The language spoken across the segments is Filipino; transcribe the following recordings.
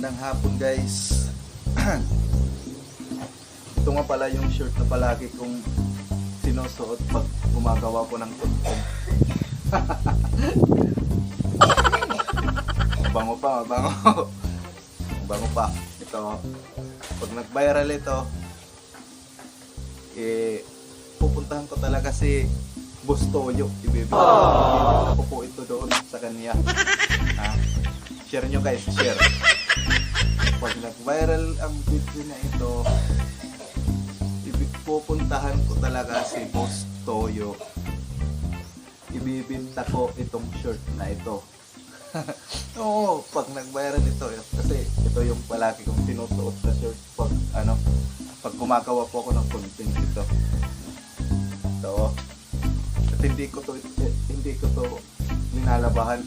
Magandang hapon guys. Ito nga pala yung shirt na palagi kong sinusuot pag gumagawa ko ng content. Mabango pa, mabango. Mabango pa. Ito, pag nag-viral ito, eh, pupuntahan ko talaga si Boss Toyo. Ibibigay ko po ito doon sa kanya. Ha? Share nyo guys, share. Pag nag-viral ang video na ito, ibig pupuntahan ko talaga si Boss Toyo. Ibibinta ko itong shirt na ito. Oo, pag nag-viral ito, kasi ito yung palagi kong sinusuot na shirt pag ano, pag gumagawa po ako ng content ito. Ito. At hindi ko to eh, hindi ko to linalabahan.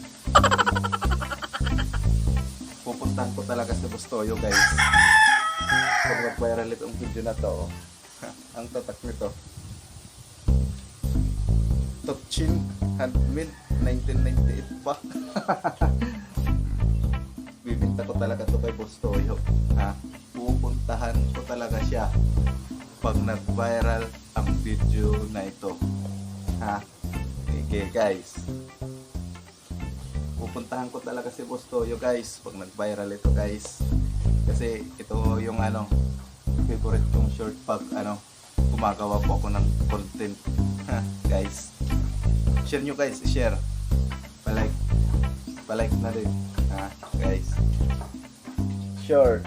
Pupuntahan ko talaga si Bustoyo guys. Pag mag-viral itong video na to, ang tatak nito. Totchin Handmade 1998 pa. Bibinta ko talaga to kay Bustoyo. Ha? Pupuntahan ko talaga siya pag nag-viral ang video na ito. Ha? Okay guys. Pupuntahan ko talaga si Boss Toyo guys pag nag-viral ito guys. Kasi ito yung ano favorite kong short pag ano gumagawa po ako ng content. Guys. Share nyo guys, share. Palike. Palike na din. Ha, guys. Sure.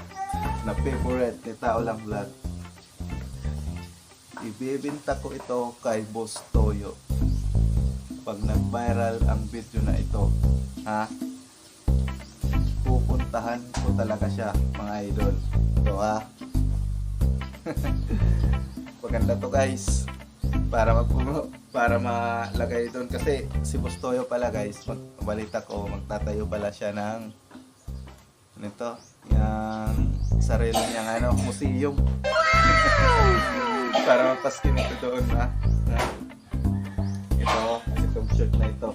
Na favorite ni Tao Lang Vlog. Ibibinta ko ito kay Boss Toyo pag nag-viral ang video na ito. Ha? Pupuntahan ko talaga siya, mga idol. Ito ha. Maganda to guys. Para magpuno, para malagay doon kasi si Boss Toyo pala guys, magbalita ko magtatayo pala siya ng nito, yung sarili niyang ano, museum. para mapaskin ito doon ha. Ito, shirt na ito.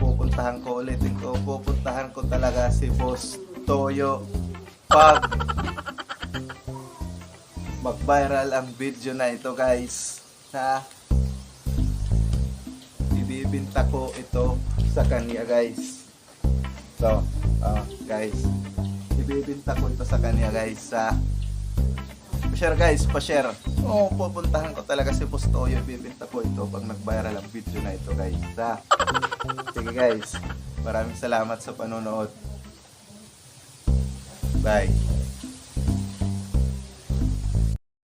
Pupuntahan ko ulitin ko, pupuntahan ko talaga si Boss Toyo pag mag-viral ang video na ito guys. Ha? Ibibinta ko ito sa kanya guys. So, ah, guys. Ibibinta ko ito sa kanya guys. Ha? Pa-share guys, pa-share. Oo, oh, pupuntahan ko talaga si Boss Toyo. Ibibinta ko ito pag nag-viral ang video na ito guys. Ha? Sige guys. Maraming salamat sa panonood. Bye.